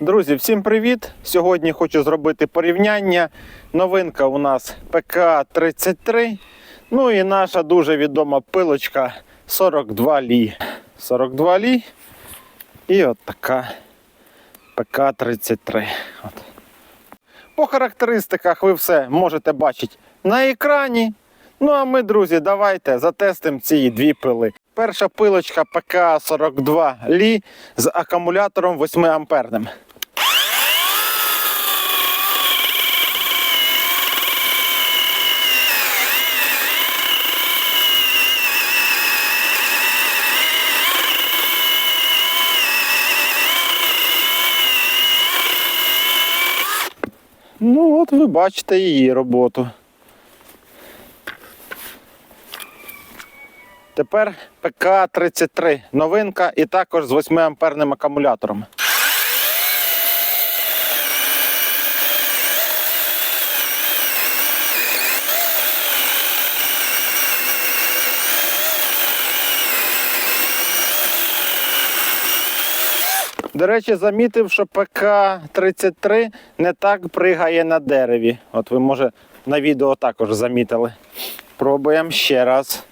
Друзі, всім привіт! Сьогодні хочу зробити порівняння. Новинка у нас ПК-33. Ну і наша дуже відома пилочка 42 лі. 42 лі. І от така ПК-33. От. По характеристиках ви все можете бачити на екрані. Ну а ми, друзі, давайте затестимо ці дві пили. Перша пилочка ПК-42 лі з акумулятором 8 амперним. Ну, от ви бачите її роботу. Тепер ПК-33 новинка і також з 8 амперним акумулятором. До речі, замітив, що ПК-33 не так пригає на дереві. От ви, може, на відео також замітили. Пробуємо ще раз.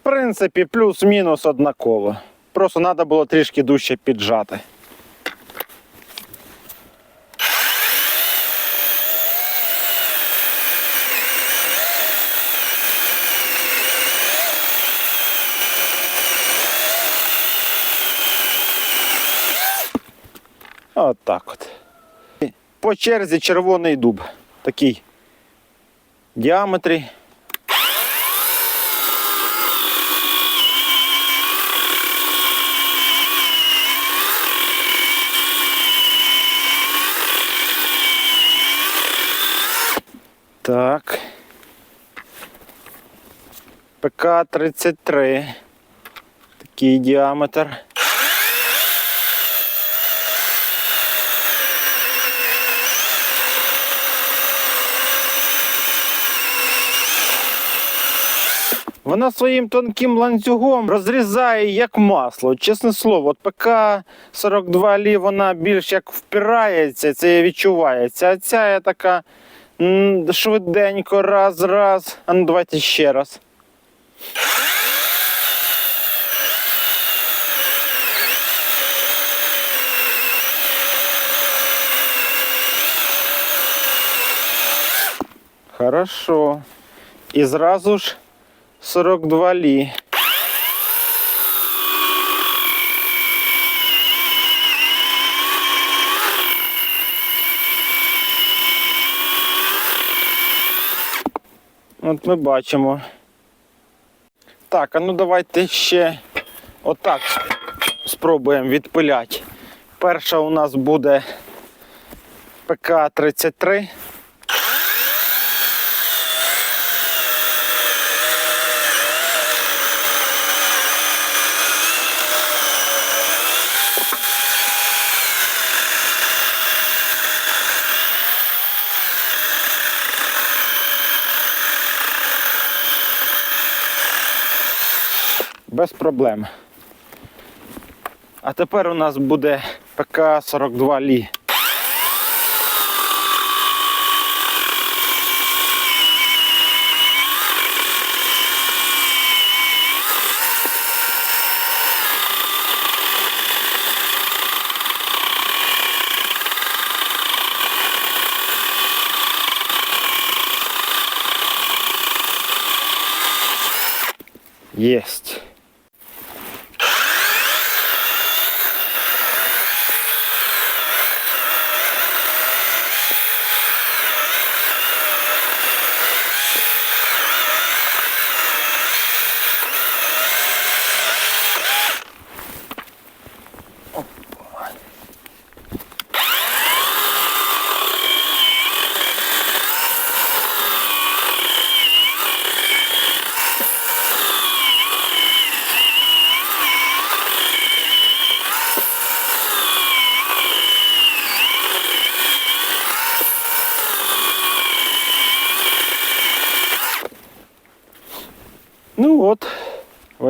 В принципі, плюс-мінус однаково. Просто треба було трішки дужче піджати. От так от. По черзі червоний дуб. Такий діаметрі. Так. ПК-33. Такий діаметр. Вона своїм тонким ланцюгом розрізає як масло. Чесне слово, от ПК-42 лі вона більш як впирається, це відчувається. А ця є така швиденько, раз, раз. А ну давайте ще раз. Хорошо. І зразу ж 42 лі. От ми бачимо. Так, а ну давайте ще отак спробуємо відпиляти. Перша у нас буде ПК-33. Без проблем. А тепер у нас буде ПК-42 Лі. Єсть.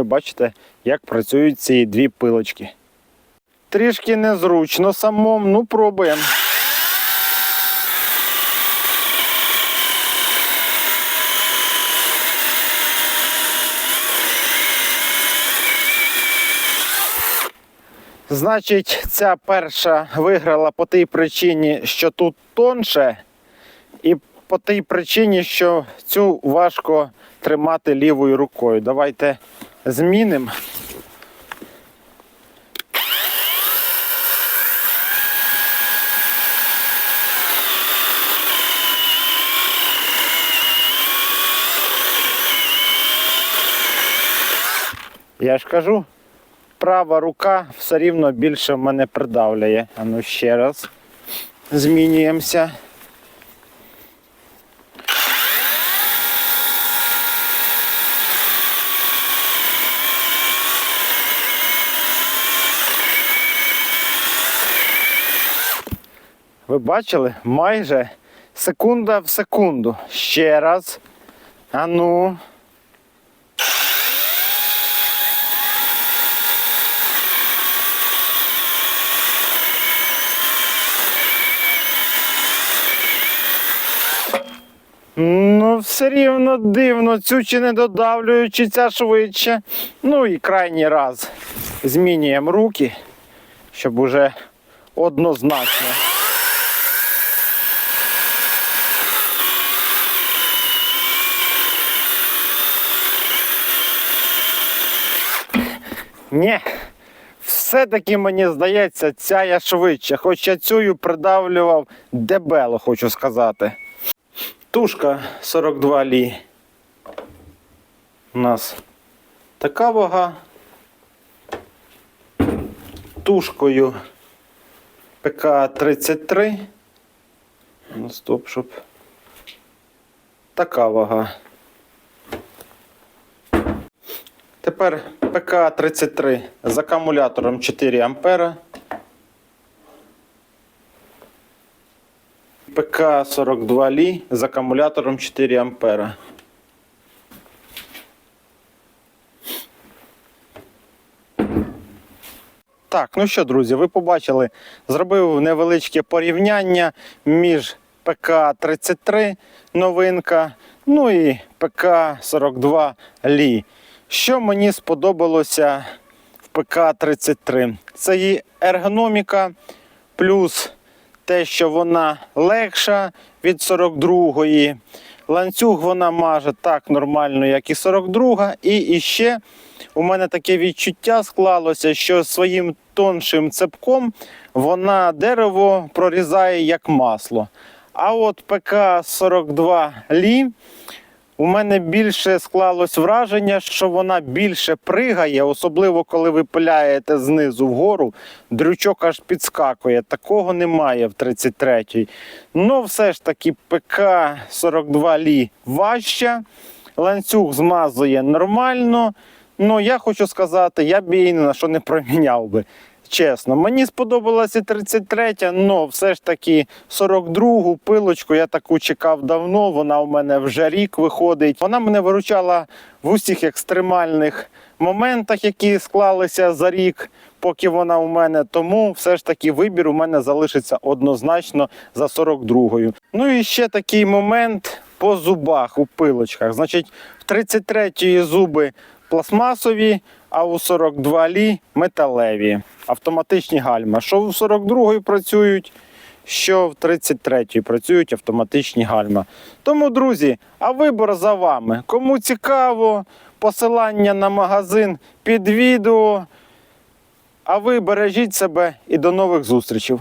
Бачите, як працюють ці дві пилочки. Трішки незручно самому, ну пробуємо. Значить, ця перша виграла по тій причині, що тут тонше, і по тій причині, що цю важко тримати лівою рукою. Давайте змінимо. Я ж кажу, права рука все рівно більше в мене придавлює. А ну ще раз змінюємося. Ви бачили? Майже секунда в секунду. Ще раз. А ну. Ну, все рівно дивно, цю чи не додавлюю, чи ця швидше. Ну і крайній раз змінюємо руки, щоб уже однозначно. Ні, все-таки мені здається, ця я швидше, хоча цю придавлював дебело, хочу сказати. Тушка 42 лі. У нас така вага. Тушкою ПК-33. Ну, стоп, щоб. Така вага. Тепер ПК-33 з акумулятором 4 ампера. ПК-42 Лі з акумулятором 4 ампера. Так, ну що, друзі, ви побачили, зробив невеличке порівняння між ПК-33 новинка, ну і ПК-42 Лі. Що мені сподобалося в ПК-33? Це її ергономіка, плюс те, що вона легша від 42-ї. Ланцюг вона маже так нормально, як і 42 І іще у мене таке відчуття склалося, що своїм тоншим цепком вона дерево прорізає як масло. А от ПК-42 Лі у мене більше склалось враження, що вона більше пригає, особливо коли ви пиляєте знизу вгору, дрючок аж підскакує. Такого немає в 33-й. Ну, все ж таки, ПК-42 Лі важча, ланцюг змазує нормально. Ну, я хочу сказати, я б її на що не проміняв би. Чесно, мені сподобалася 33, але все ж таки 42-гу пилочку я таку чекав давно. Вона у мене вже рік виходить. Вона мене виручала в усіх екстремальних моментах, які склалися за рік, поки вона у мене. Тому все ж таки вибір у мене залишиться однозначно за 42-ю. Ну і ще такий момент по зубах у пилочках. Значить, в 33-ї зуби пластмасові, а у 42 лі металеві. Автоматичні гальма. Що у 42 працюють, що в 33 працюють автоматичні гальма. Тому, друзі, а вибор за вами. Кому цікаво, посилання на магазин під відео. А ви бережіть себе і до нових зустрічей.